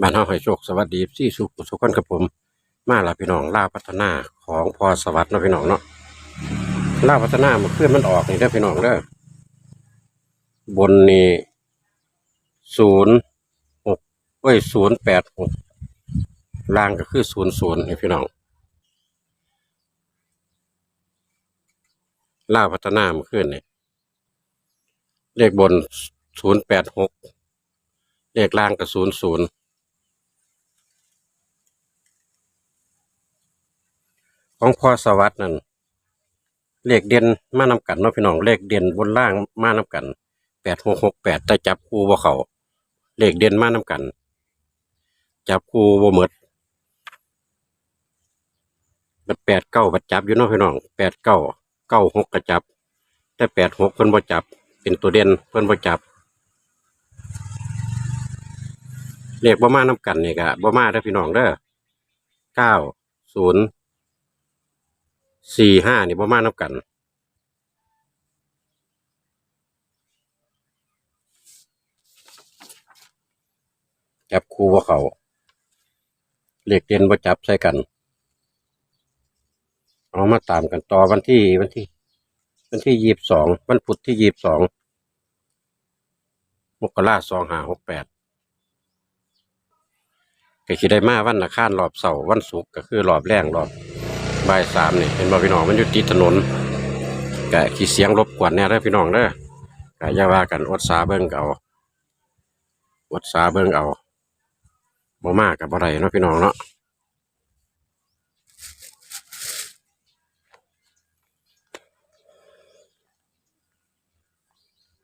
บ้านเฮาให้โชคสวัสดีที่สุขสุขคนกับผม มาละพี่น้องล่าพัฒนาของพอสวัสดิ์เนาะพี่น้องเนาะล่าพัฒนามันเคลื่อนมันออกนี่เด้พี่น้องเด้อบนนี่ศูนย์หกเอ้ยศูนย์แปดหกล่างก็คือศูนย์ศูนย์นี่พี่น้องล่าพัฒนามันขึ้นนี่เลขบนศูนย์แปดหกเลขล่างก็ศูนย์ศูนย์ ของพ่อสวัสด์นั่นเลขเด่นมานำกันเนาะพี่น้องเลขเด่นบนล่างมานำกันแปดหกหกแปดแต่จับคู่บ่เขาเลขเด่นมานำกัน จับคู่บ่หมดบัดแปดเก้าบัดจับอยู่เนาะพี่น้องแปดเก้าเก้าหกก็จับ แต่แปดหกเพิ่นบ่จับ เป็นตัวเด่นเพิ่นบ่จับเลขบ่มานำกันนี่ก็บ่มาเด้อพี่น้องเด้อเก้าศูนย์ สี่ห้านี่ประมาณนับกัน จับคู่ว่าเขาเหลขเด่นว่าจับใส่กัน เอามาตามกันต่อวันที่วันที่ วันที่ยี่บสองวันพุธที่ยี่บสองมกราสองห้าหกแปดก็คิดได้มาวันอังคารรอบเสาร์วันศุกร์ก็คือรอบแรงรอบ บ่ายสามนี่เห็นบ่พี่น้องมันอยู่ติดถนนกะขี้เสียงรบกวนแน่เด้พี่น้องเด้อกะอย่าว่ากันอดสาเบิ่งเอาอดสาเบิ่งเอาบ่มากกับบ่ได้เนาะพี่น้องเนาะ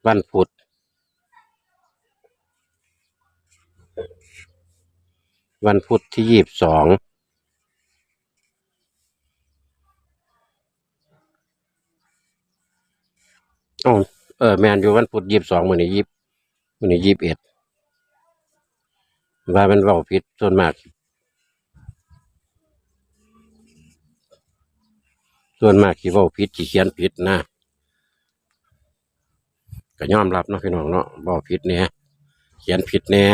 วันพุธวันพุธที่ยี่สิบสอง อ๋อเออแมนอยู่วันพุธยี่สิบสองมื้อนี้ยี่มื้อนี้ยี่สิบเอ็ดว่ามันเว้าผิดส่วนมาก ส่วนมากที่เว้าผิดที่เขียนผิดนะก็ยอมรับเนาะพี่น้องเนาะเว้าผิดเนี่ยเขียนผิดแน่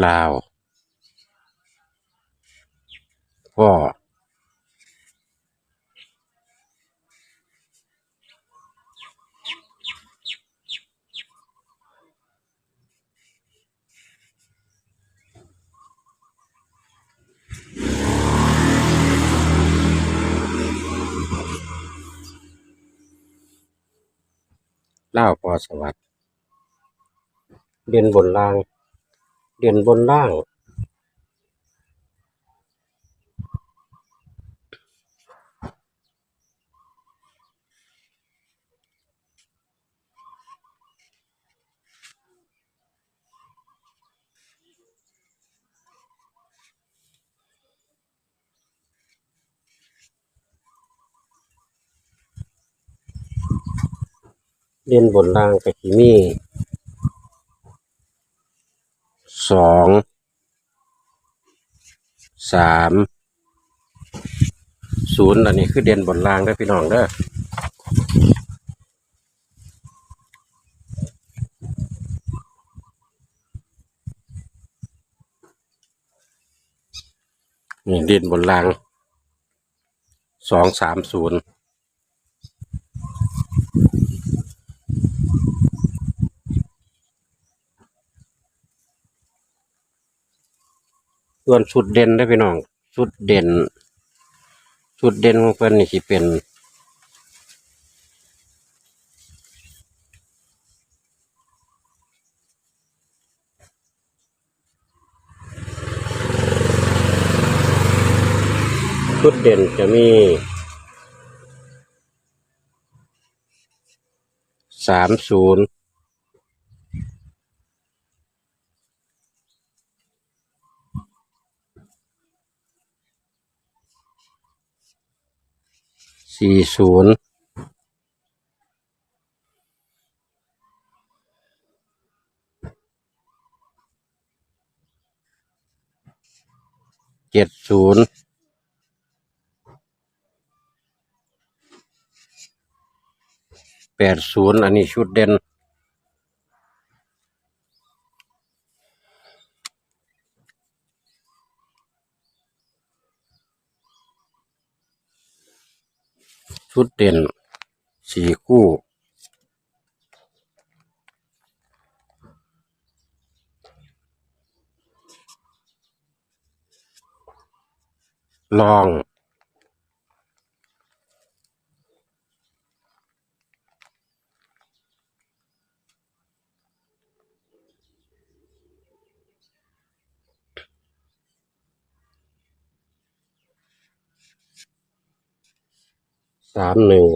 ลาวพ่อลาวพอสวัสดิ์เด่นบนล่าง เด่นบนล่าง เด่นบนล่างก็สิมี สองสามศูนย์อันนี้คือเด่นบนล่างเด้พี่น้องเด้อนี่เด่นบนล่างสองสามศูนย์ ส่วนชุดเด่นได้พี่น้องชุดเด่นชุดเด่นของเพิ่นนี่สิเป็นชุดเด่นจะมีสามศูนย์ สี่ศูนย์เจ็ดศูนย์แปดศูนย์อันนี้ชุดเด่น ชุดเด่นสี่คู่ ลอง สามหนึ่ง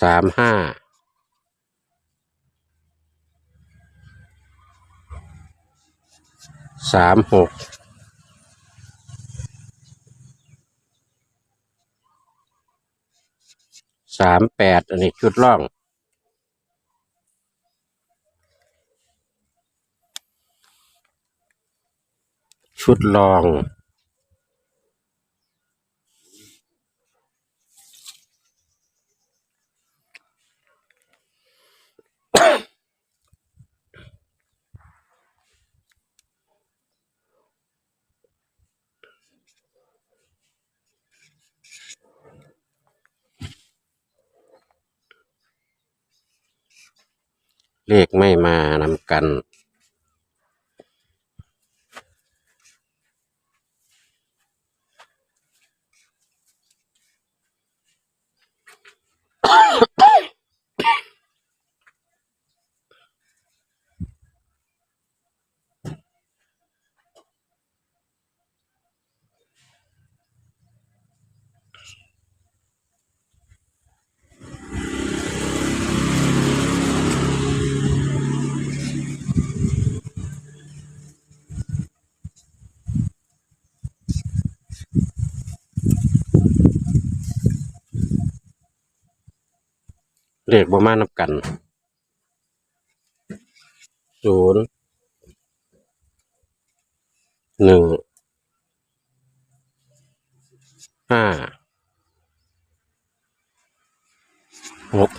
สามห้าสามหกสามแปดอันนี้ชุดล่อง ชุดลอง เลขไม่มานำกัน เลขบ่มานำกันศูนย์หนึ่งห้าหก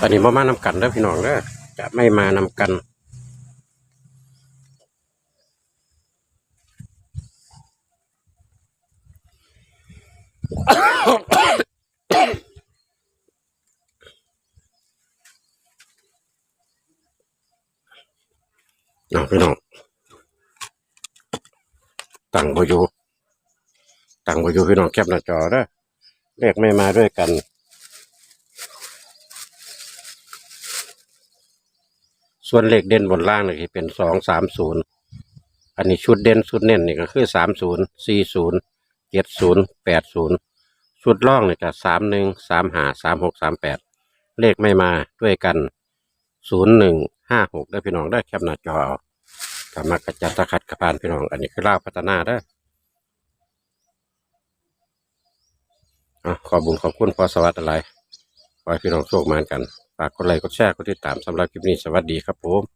อันนี้บ่มานำกันแล้วพี่น้องเด้อจะไม่มานำกัน น้องพี่น้องตั้งบอยู่ตั้งบอยู่พี่น้องแคปหน้าจอเด้อเลขไม่มาด้วยกันส่วนเลขเด่นบนล่างนี่คือเป็นสองสามศูนย์อันนี้ชุดเด่นชุดเน้นนี่ก็คือสามศูนย์สี่ศูนย์เจ็ดศูนย์แปดศูนย์ชุดล่องนี่ก็สามหนึ่งสามหาสามหกสามแปดเลขไม่มาด้วยกัน ศูนย์หนึ่งห้าหกได้พี่น้องได้แคปหน้าจอเอากามากระจัดตะขัดกระพานพี่น้อง อันนี้คือล่าวพัฒนาได้อขอบุญขอบคุณพอสวัสดิ์อะไรขอพี่น้องโชคมานกัน ฝากกดไลค์กดแชร์กดติดตามสำหรับคลิปนี้สวัสดีครับผม